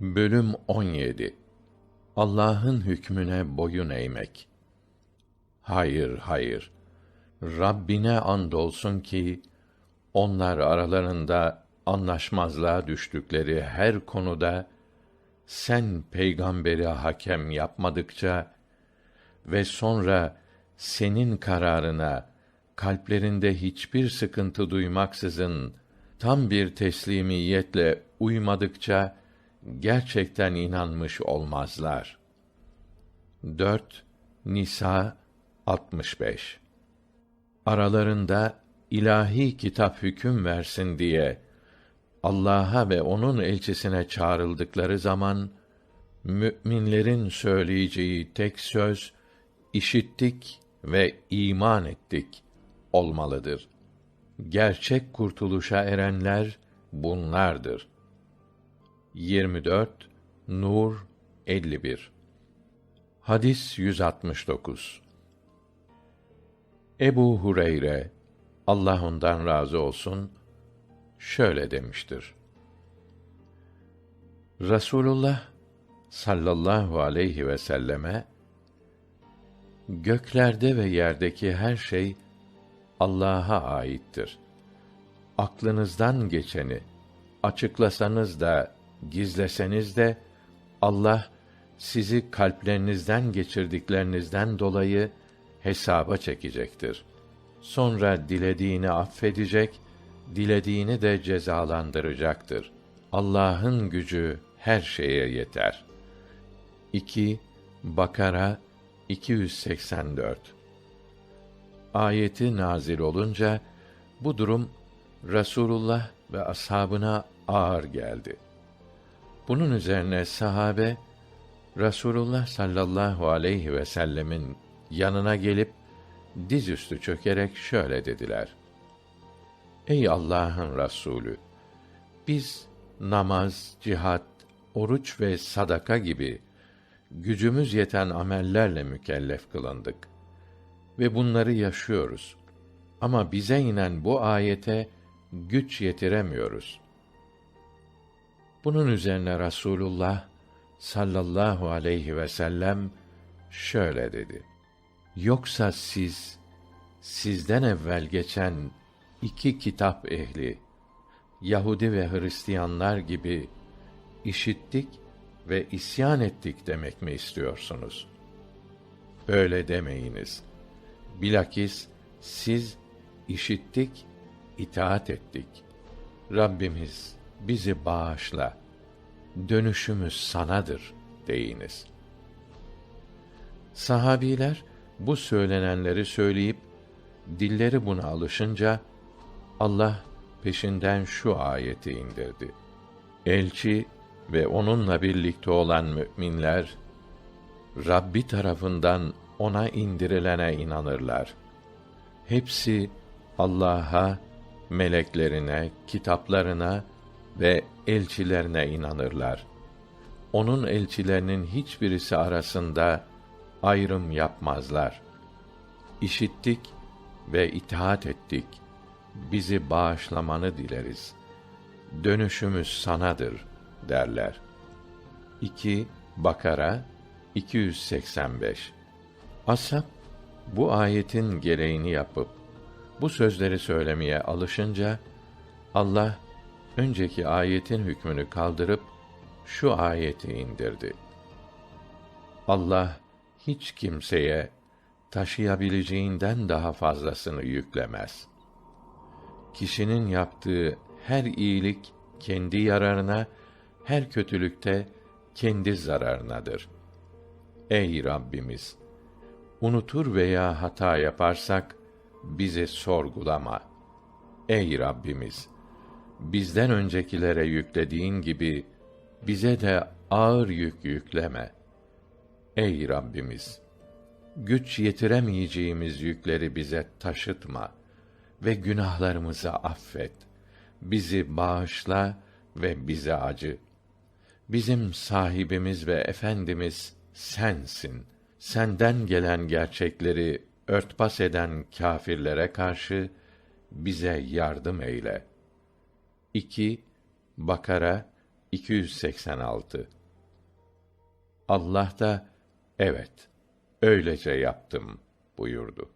Bölüm 17 Allah'ın hükmüne boyun eğmek. Hayır, hayır. Rabbine andolsun ki onlar aralarında anlaşmazlığa düştükleri her konuda sen peygamberi hakem yapmadıkça ve sonra senin kararına kalplerinde hiçbir sıkıntı duymaksızın tam bir teslimiyetle uymadıkça gerçekten inanmış olmazlar. 4 Nisa 65 Aralarında ilahi kitap hüküm versin diye Allah'a ve onun elçisine çağrıldıkları zaman müminlerin söyleyeceği tek söz işittik ve iman ettik olmalıdır. Gerçek kurtuluşa erenler bunlardır. 24 Nur 51 Hadis 169 Ebu Hureyre Allah ondan razı olsun şöyle demiştir. Rasulullah sallallahu aleyhi ve selleme göklerde ve yerdeki her şey Allah'a aittir. Aklınızdan geçeni açıklasanız da gizleseniz de Allah sizi kalplerinizden geçirdiklerinizden dolayı hesaba çekecektir. Sonra dilediğini affedecek, dilediğini de cezalandıracaktır. Allah'ın gücü her şeye yeter. 2 Bakara 284 Ayeti nazil olunca bu durum Rasulullah ve ashabına ağır geldi. Bunun üzerine sahabe Rasulullah sallallahu aleyhi ve sellemin yanına gelip dizüstü çökerek şöyle dediler: Ey Allah'ın Resulü, biz namaz, cihat, oruç ve sadaka gibi gücümüz yeten amellerle mükellef kılındık ve bunları yaşıyoruz. Ama bize inen bu ayete güç yetiremiyoruz. Bunun üzerine Rasulullah sallallahu aleyhi ve sellem şöyle dedi: Yoksa siz sizden evvel geçen iki kitap ehli Yahudi ve Hristiyanlar gibi işittik ve isyan ettik demek mi istiyorsunuz? Öyle demeyiniz. Bilakis siz işittik, itaat ettik. Rabbimiz bizi bağışla. Dönüşümüz sanadır deyiniz. Sahabiler bu söylenenleri söyleyip dilleri buna alışınca Allah peşinden şu ayeti indirdi. Elçi ve onunla birlikte olan müminler Rabbi tarafından ona indirilene inanırlar. Hepsi Allah'a, meleklerine, kitaplarına ve elçilerine inanırlar. Onun elçilerinin hiçbirisi arasında ayrım yapmazlar. İşittik ve itaat ettik. Bizi bağışlamanı dileriz. Dönüşümüz sanadır derler. 2 Bakara 285 Ashab bu ayetin gereğini yapıp bu sözleri söylemeye alışınca Allah önceki ayetin hükmünü kaldırıp şu ayeti indirdi. Allah hiç kimseye taşıyabileceğinden daha fazlasını yüklemez. Kişinin yaptığı her iyilik kendi yararına, her kötülükte kendi zararınadır. Ey Rabbimiz! Unutur veya hata yaparsak, bizi sorgulama. Ey Rabbimiz! Bizden öncekilere yüklediğin gibi, bize de ağır yük yükleme. Ey Rabbimiz! Güç yetiremeyeceğimiz yükleri bize taşıtma ve günahlarımızı affet. Bizi bağışla ve bize acı. Bizim sahibimiz ve efendimiz sensin. Senden gelen gerçekleri örtbas eden kâfirlere karşı bize yardım eyle. 2 Bakara 286 Allah da evet öylece yaptım buyurdu.